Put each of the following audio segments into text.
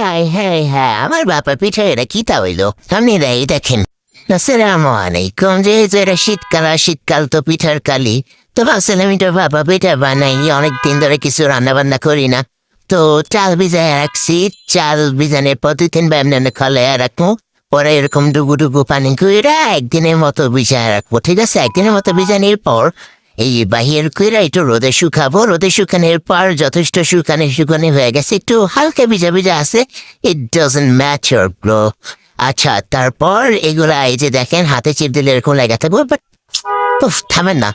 হ্যাঁ হ্যাঁ হ্যাঁ আমার বাপা পিঠা এটা কি তা হইল? এই দেখেন। আসসালামু আলাইকুম যেহেতু এটা শীতকাল, আর শীতকাল তো পিঠার কালি। তো ভাবছিলাম এটা বাবা পিঠা বানাই অনেক দিন ধরে কিছু রান্না বান্না করি না। তো চাল ভিজায় রাখছি, চাল ভিজানোর পর দুই তিন ব্যায়াম খালে রাখব। পরে এরকম ডুবু ডুবু পানি কুইরা একদিনের মতো ভিজায় রাখব, ঠিক আছে? একদিনের মতো ভিজানোর পর এই বাহির কুইরা একটু রোদে শুকাবো। রোদে শুকানোর পর যথেষ্ট শুকানে শুকানে হয়ে গেছে। একটু হালকা ভিজা ভিজা আছে। ইট ডাজন্ট ম্যাচার ব্রো আচ্ছা তারপর এগুলা এই যে দেখেন, হাতে চিপ দিলে এরকম লেগে থাকবে বাট থামেন না।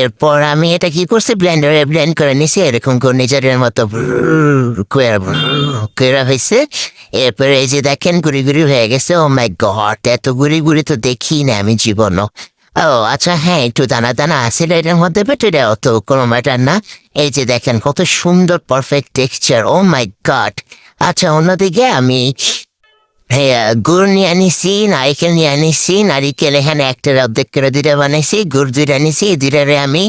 এরপর আমি এটা কি করছি? ব্লেন্ডারে ব্লেন্ড করে নিছি, এরকম করে নিজের মতো কেরা হয়েছে এরপরে এই যে দেখেন, গুড়ি গুড়ি হয়ে গেছে। ও মাই গড এত গুড়ি গুড়ি তো দেখি না আমি জীবনও। ও আচ্ছা হ্যাঁ একটু দানা দানা আছে এটার মধ্যে বাট এটা অত কোনো ম্যাটার না। এই যে দেখেন, কত সুন্দর perfect texture oh my god আচ্ছা অন্যদিকে আমি হ্যাঁ গুড় নিয়ে আনিছি, নারিকেল নিয়ে আনিছি, নারিকেল এখানে একটা অর্ধেক করে দুইটা বানাইছি, গুড় দুইটা আনিছি দুইটারে আমি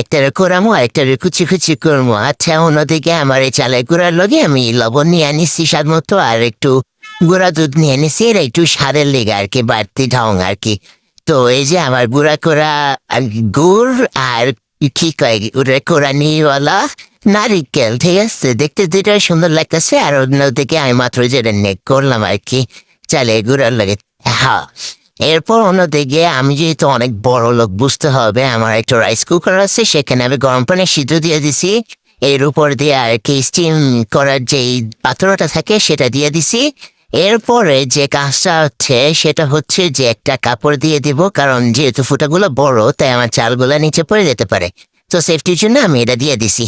একটা করামো একটা কুচি কুচি করব আচ্ছা অন্যদিকে আমার এই চালের গুঁড়ার লগে আমি লবণ নিয়ে আনিছি স্বাদ মতো আর একটু গুঁড়া দুধ নিয়ে আনিছি এর একটু স্বাদের লেগে আর কি, বাড়তি ঢং আর কি। তো এই যে আমার গুঁড়া করা গুড় আর কি কয় ওরে কোরা নিয়েওয়ালা নারিকেল ঠিক আছে? দেখতে দুইটা সুন্দর লাগতেছে আর অন্যদিকে আমি মাত্র যেটা নেক করলাম আর কি চালে গুড়ার লাগে। হ্যাঁ এরপর অন্যদিকে আমি যেহেতু অনেক বড় লোক, বুঝতে হবে আমার একটা রাইস কুকার আছে, সেখানে আমি গরম পানি সিদ্ধ দিয়ে দিছি। এর উপর দিয়ে আর কি স্টিম করার যেই পাত্রটা থাকে, সেটা দিয়ে দিছি। এরপরে যে কাজটা হচ্ছে, সেটা হচ্ছে যে একটা কাপড় দিয়ে দিব, কারণ যেহেতু ফুটাগুলো বড়, তাই আমার চালগুলো নিচে পড়ে যেতে পারে। তো সেফটির জন্য আমি এটা দিয়ে দিছি।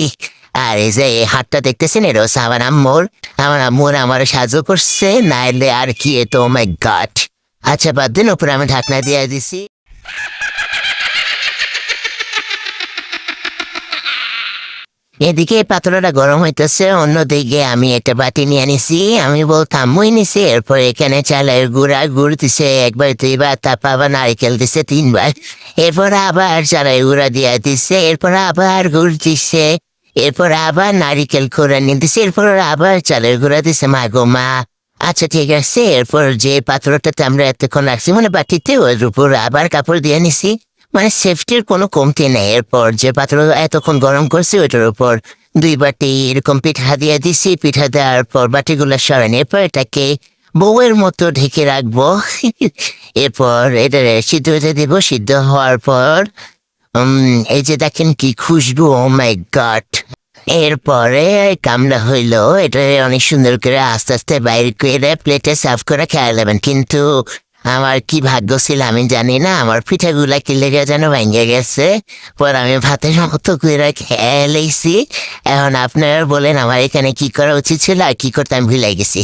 আর এই যে, এই হাতটা দেখতেছেন হচ্ছে আমার আম্মুর। আমার আম্মুর আমার সাহায্য করছে নাইলে আর কি এ তো মাই গাট আচ্ছা বাদ দিন ওপরে আমি ঢাকনা দিয়ে দিছি। এদিকে পাত্রটা গরম হইতেছে, অন্যদিকে আমি একটা বাটি নিয়ে নিছি আমি বলতাম, মুই নিছি। এরপর এখানে চালের গুড়া গুড় দিছে, একবার দুইবার, তারপর আবার নারিকেল দিছে তিনবার। এরপর আবার চালের গুঁড়া দিয়ে দিছে, এরপর আবার গুড় দিছে, এরপর আবার নারিকেল কোড়া নিয়ে দিছে, এরপর আবার চালের গুঁড়া দিছে। মা গো মা আচ্ছা ঠিক আছে। এরপর যে পাত্রটাতে আমরা এতক্ষণ রাখছি মানে বাটিতে, ওর উপর আবার কাপড় দিয়ে নিছি। মানে সেফটির কোনো কমতি নেই। এরপর যে পাত্র এতক্ষণ গরম করছি, ওইটার উপর দুই বাটি এরকম পিঠা দিয়ে দিছি। পিঠা দেওয়ার পর বাটিগুলো সরান এরপর এটাকে বউয়ের মতো ঢেকে রাখব। এরপর এটা সিদ্ধ হতে দেবো। সিদ্ধ হওয়ার পর এই যে দেখেন কি খুশবু ও মাই গড এরপরে কামড়া হইল। এটা অনেক সুন্দর করে আস্তে আস্তে বাইরে করে প্লেটে সার্ভ করে খেয়ে নেবেন। কিন্তু আমার কি ভাগ্য ছিল আমি জানি না, আমার পিঠাগুলা কি লেগে যেন ভেঙে গেছে। পর আমি ভাতের মতো করে খেয়ে এখন আপনারা বলেন, আমার এখানে কি করা উচিত ছিল আর কি করতে আমি ভুলে গেছি।